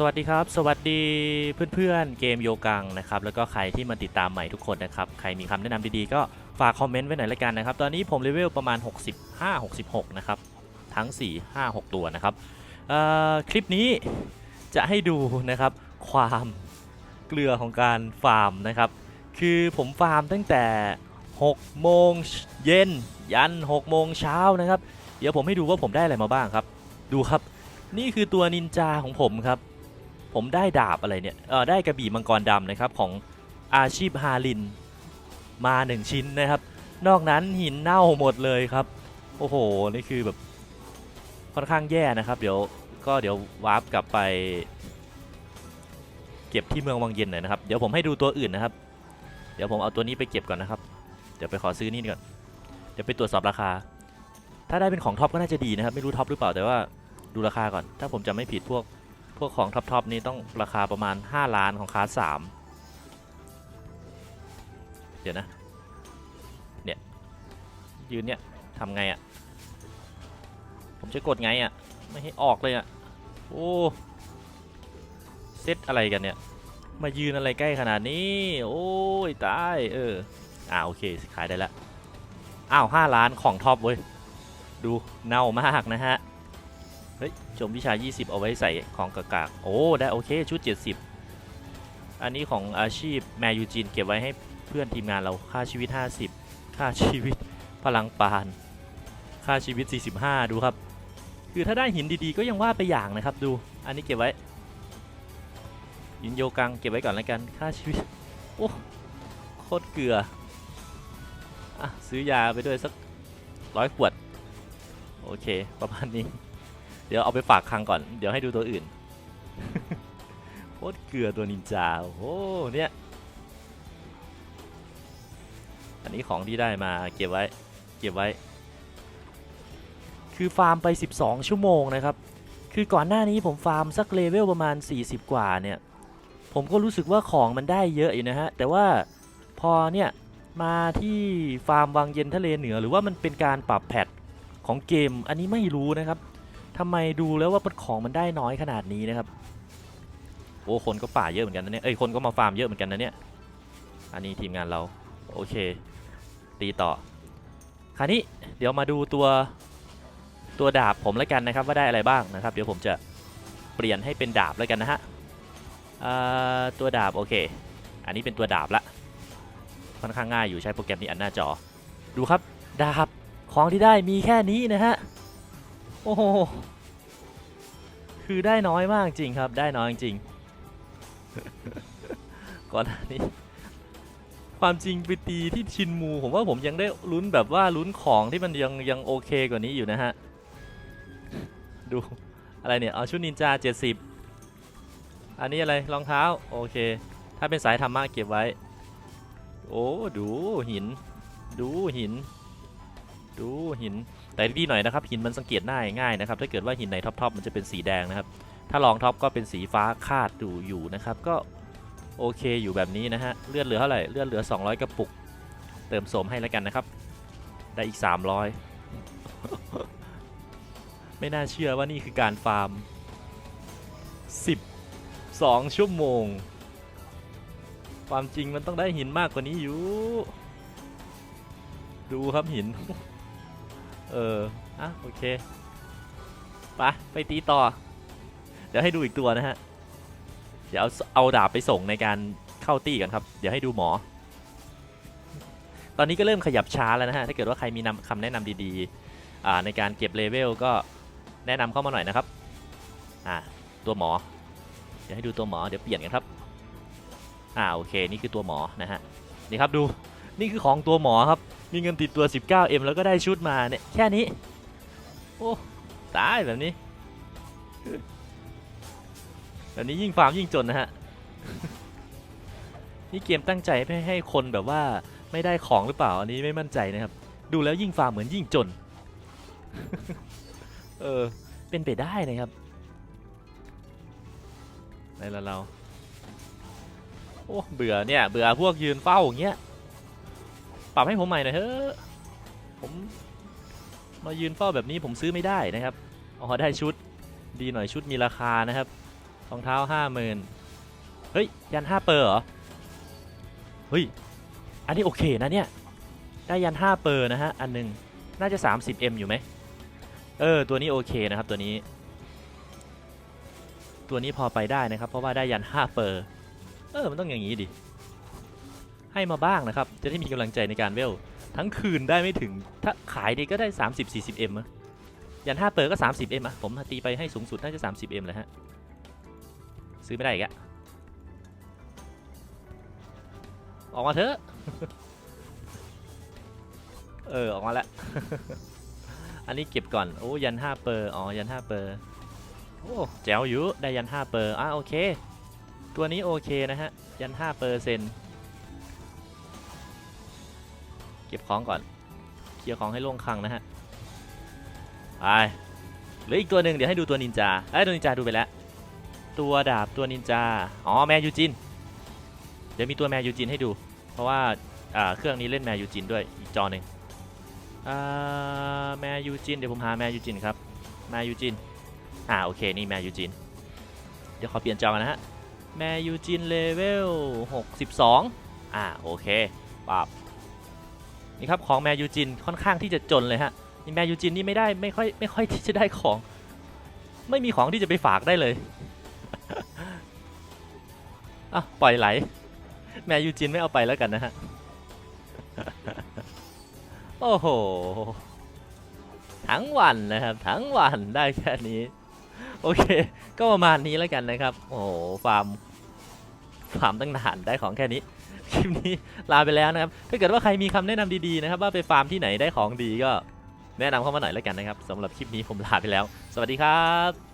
สวัสดีครับ สวัสดีเพื่อนๆเกมโยกังนะครับแล้วก็ใครที่มาติดตามใหม่ทุกคนนะครับใครมีคำแนะนำดีๆก็ฝากคอมเมนต์ไว้หน่อยละกันนะครับตอนนี้ผมเลเวลประมาณ 65 66 นะครับ ทั้ง 4 5 6 ตัวนะครับคลิปนี้จะให้ดูนะครับความเกลือของการฟาร์มนะครับคือผมฟาร์มตั้งแต่ 6 โมงเย็นยัน 6 โมงเช้านะครับ เดี๋ยวผมให้ดูว่าผมได้อะไรมาบ้างครับ ดูครับนี่คือตัวนินจาของผมครับ ผมได้ดาบอะไรเนี่ยเออได้กระบี่มังกรดำนะครับของอาชีพฮาลินมา 1 ชิ้นนะครับ นอกนั้นหินเน่าหมดเลยครับ โอ้โห นี่คือแบบค่อนข้างแย่นะครับ เดี๋ยวก็เดี๋ยววาร์ปกลับไป เก็บที่เมืองวังเย็นหน่อยนะครับ เดี๋ยวผมให้ดูตัวอื่นนะครับ เดี๋ยวผมเอาตัวนี้ไปเก็บก่อนนะครับ เดี๋ยวไปขอซื้อนี่ก่อน เดี๋ยวไปตรวจสอบราคา ถ้าได้เป็นของท็อปก็น่าจะดีนะครับ ไม่รู้ท็อปหรือเปล่าแต่ว่าดูราคาก่อน ถ้าผมจำไม่ผิดพวก พวกของท็อปๆนี้ต้องราคาประมาณ 5 ล้านของคลาส3เดี๋ยวนะ เนี่ย ยืนเนี่ยทำไงอะ่ะ ผมจะกดไงอะ่ะ ไม่ให้ออกเลยอะ่ะ โอ้เซตอะไรกันเนี่ย มายืนอะไรใกล้ขนาดนี้ โอ้ยตาย เออ อ่าโอเค ขายได้ล้วอ้าว5ล้านของท็อปเว้ย ดูเน่ามากนะฮะ เฮ้ย ชมวิชา 20 เอาไว้ใส่ของกากากๆโอ้ ได้โอเค ชุด 70 อันนี้ของอาชีพแมยูจินเก็บไว้ให้เพื่อนทีมงานเราค่าชีวิต 50 ค่าชีวิตพลังปาน ค่าชีวิต 45 ดูครับ คือถ้าได้หินดีๆ ก็ยังว่าไปอย่างนะครับดู อันนี้เก็บไว้ หินโยกังเก็บไว้ก่อนแล้วกัน ค่าชีวิต โอ้โคตรเกลือ อะ ซื้อยาไปด้วยสักร้อยขวด โอเค ประมาณนี้ เดี๋ยวเอาไปฝากคังก่อน เดี๋ยวให้ดูตัวอื่น โคตรเกลือตัวนินจา โอ้โห เนี่ย อันนี้ของที่ได้มาเก็บไว้ เก็บไว้ คือฟาร์มไป 12 ชั่วโมงนะครับ คือก่อนหน้านี้ผมฟาร์มสักเลเวลประมาณ 40 กว่าเนี่ย ผมก็รู้สึกว่าของมันได้เยอะอยู่นะฮะ แต่ว่าพอเนี่ยมาที่ฟาร์มวังเย็นทะเลเหนือ หรือว่ามันเป็นการปรับแพทของเกม อันนี้ไม่รู้นะครับ ทำไมดูแล้วว่าของมันได้น้อยขนาดนี้นะครับ โอ้คนก็ป่าเยอะเหมือนกันนะเนี่ย เอ้ยคนก็มาฟาร์มเยอะเหมือนกันนะเนี่ย อันนี้ทีมงานเรา โอเค ตีต่อ คราวนี้เดี๋ยวมาดูตัวตัวดาบผมแล้วกันนะครับว่าได้อะไรบ้างนะครับ เดี๋ยวผมจะเปลี่ยนให้เป็นดาบแล้วกันนะฮะตัวดาบโอเค อันนี้เป็นตัวดาบละค่อนข้างง่ายอยู่ใช้โปรแกรมนี้อันหน้าจอ ดูครับดาบของที่ได้มีแค่นี้นะฮะ อ้โห คือได้น้อยมากจริงครับ ได้น้อยจริง ก่อนหน้านี้ ความจริงไปตีที่ชินมู ผมว่าผมยังได้ลุ้นแบบว่าลุ้นของที่มันยังยังโอเคกว่านี้อยู่นะฮะ ดู อะไรเนี่ย เอาชุดนินจา 70 อันนี้อะไร รองเท้า โอเค ถ้าเป็นสายธรรมะเก็บไว้ โอ้ ดูหิน ดูหิน ดูหิน แต่ดีหน่อยนะครับหินมันสังเกตง่ายง่ายนะครับถ้าเกิดว่าหินในท็อปทอปมันจะเป็นสีแดงนะครับถ้ารองท็อปก็เป็นสีฟ้าคาดดูอยู่นะครับก็โอเคอยู่แบบนี้นะฮะเลือดเหลือเท่าไหร่เลือดเหลือ 200 กระปุก เติมสมให้แล้วกันนะครับ ได้อีก 300 ไม่น่าเชื่อว่านี่คือการฟาร์ม 12 ชั่วโมง ความจริงมันต้องได้หินมากกว่านี้อยู่ ดูครับหิน เออ อะ โอเค ไป ไปตีต่อ เดี๋ยวให้ดูอีกตัวนะฮะ เดี๋ยวเอาเอาดาบไปส่งในการเข้าตีกันครับ เดี๋ยวให้ดูหมอ ตอนนี้ก็เริ่มขยับช้าแล้วนะฮะ ถ้าเกิดว่าใครมีนำคำแนะนำดีๆ อ่า ในการเก็บเลเวลก็แนะนำเข้ามาหน่อยนะครับ อ่า ตัวหมอ เดี๋ยวให้ดูตัวหมอ เดี๋ยวเปลี่ยนกันครับ อ่า โอเค นี่คือตัวหมอนะฮะ นี่ครับดู นี่คือของตัวหมอครับ มีเงินติดตัว 19M แล้วก็ได้ชุดมาเนี่ย แค่นี้ โอ้ ตายแบบนี้ แบบนี้ยิ่งฟาร์มยิ่งจนนะฮะ นี่เกมตั้งใจไม่ให้คนแบบว่าไม่ได้ของหรือเปล่า อันนี้ไม่มั่นใจนะครับ ดูแล้วยิ่งฟาร์มเหมือนยิ่งจน เออ เป็นไปได้นะครับในละเรา โอ้ เบื่อเนี่ย เบื่อพวกยืนเฝ้าอย่างเงี้ย ปรับให้ผมใหม่หน่อยเถอะผมมายืนเฝ้าแบบนี้ผมซื้อไม่ได้นะครับอ๋อได้ชุดดีหน่อยชุดมีราคานะครับรองเท้าห้าหมื่นเฮ้ยยันห้าเปอร์เหรอเฮ้ยอันนี้โอเคนะเนี่ยได้ยันห้าเปอร์นะฮะอันหนึงน่าจะ 30M อยู่ไหมเออตัวนี้โอเคนะครับตัวนี้ ตัวนี้พอไปได้นะครับ เพราะว่าได้ยัน5เปอร์เออมันต้องอย่างนี้ดิ ให้มาบ้างนะครับ จะได้มีกำลังใจในการเวล ทั้งคืนได้ไม่ถึง ถ้าขายดีก็ได้ 30-40M อะยัน5เปอร์ก็ 30M อะผมตีไปให้สูงสุดน่าจะ 30M เลยฮะ ซื้อไม่ได้อีกอะออกมาเถอะ เออ ออกมาแล้ว อันนี้เก็บก่อน โอ้ยัน5เปอร์อ๋อ ยัน5เปอร์โอ้แจ๋วอยู่ได้ยัน5เปอร์อะโอเค ตัวนี้โอเคนะฮะ ยัน5เปอร์เซ็นต์ เก็บของก่อน เคลียร์ของให้โล่งคลังนะฮะ ไปเหลืออีกตัวหนึ่งเดี๋ยวให้ดูตัวนินจาเอ้ตัวนินจาดูไปแล้ว ตัวดาบตัวนินจา อ๋อแมยูจิน เดี๋ยวมีตัวแมยูจินให้ดู เพราะว่าอ่าเครื่องนี้เล่นแมยูจินด้วยอีกจอหนึ่งแมยูจินเดี๋ยวผมหาแมยูจินครับ แมยูจิน อ่าโอเคนี่แมยูจิน เดี๋ยวขอเปลี่ยนจอกันนะฮะ แมยูจินเลเวล 62 อ่าโอเคปับ นี่ครับของแมยูจินค่อนข้างที่จะจนเลยฮะนี่แมยูจินนี่ไม่ได้ไม่ค่อยไม่ค่อยที่จะได้ของ ไม่มีของที่จะไปฝากได้เลยอะปล่อยไหล แมยูจินไม่เอาไปแล้วกันนะฮะโอ้โหทั้งวันนะครับทั้งวันได้แค่นี้ โอเค ก็ประมาณนี้แล้วกันนะครับ โอ้โหฟาร์ม ฟาร์มตั้งนานได้ของแค่นี้คลิปนี้ลาไปแล้วนะครับ ถ้าเกิดว่าใครมีคำแนะนำดีๆนะครับว่าไปฟาร์มที่ไหนได้ของดีก็แนะนำเข้ามาหน่อยแล้วกันนะครับสำหรับคลิปนี้ผมลาไปแล้ว สวัสดีครับ